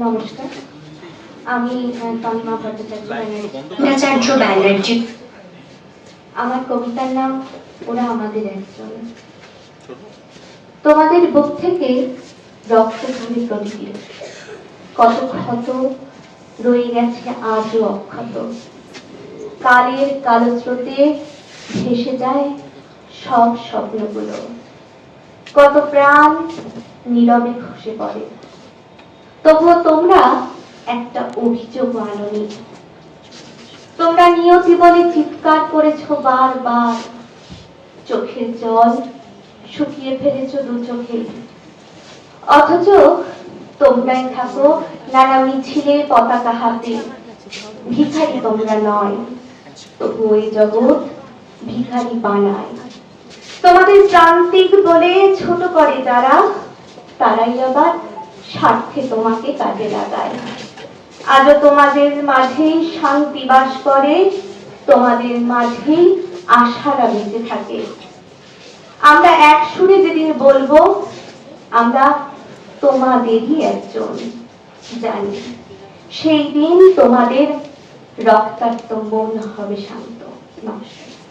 নমস্কার। আমি তন্মা ভট্টাচার্য ভট্টাচার্য ব্যানার্জি। আমার কবিতার নাম ওরা আমাদের একজন। তোমাদের বুক থেকে রক্ত ঝরে প্রতিদিন কত ক্ষত রয়ে গেছে আজও অক্ষত। কালের কালো স্রোতে ভেসে যায় সব স্বপ্নগুলো। কত প্রাণ নীরবে খসে পড়ে। তবুও তোমরা একটা অভিযোগ আনোনি তোমরা নিয়তি বলে চিৎকার করেছ বারবার। চোখের জল শুকিয়ে ফেলেছো দু চোখে। অথচ তোমরাই থাকো নানা মিছিলে পতাকা হাতে। ভিখারি তোমরা নয় তবু ওই জগৎ ভিখারি বানায়। তোমাদের প্রান্তিক বলে ছোট করে যারা, তারাই আবার স্বার্থে তোমাকে কাজে লাগায়। আজও তোমাদের মাঝেই শান্তি বাস করে, তোমাদের মাঝেই আশারা বেঁচে থাকে। আমরা এক সুরে যেদিন বলব, আমরা তোমাদেরই একজন, জানি। সেই দিন তোমাদের রক্তাক্ত মন হবে শান্ত নমস্কার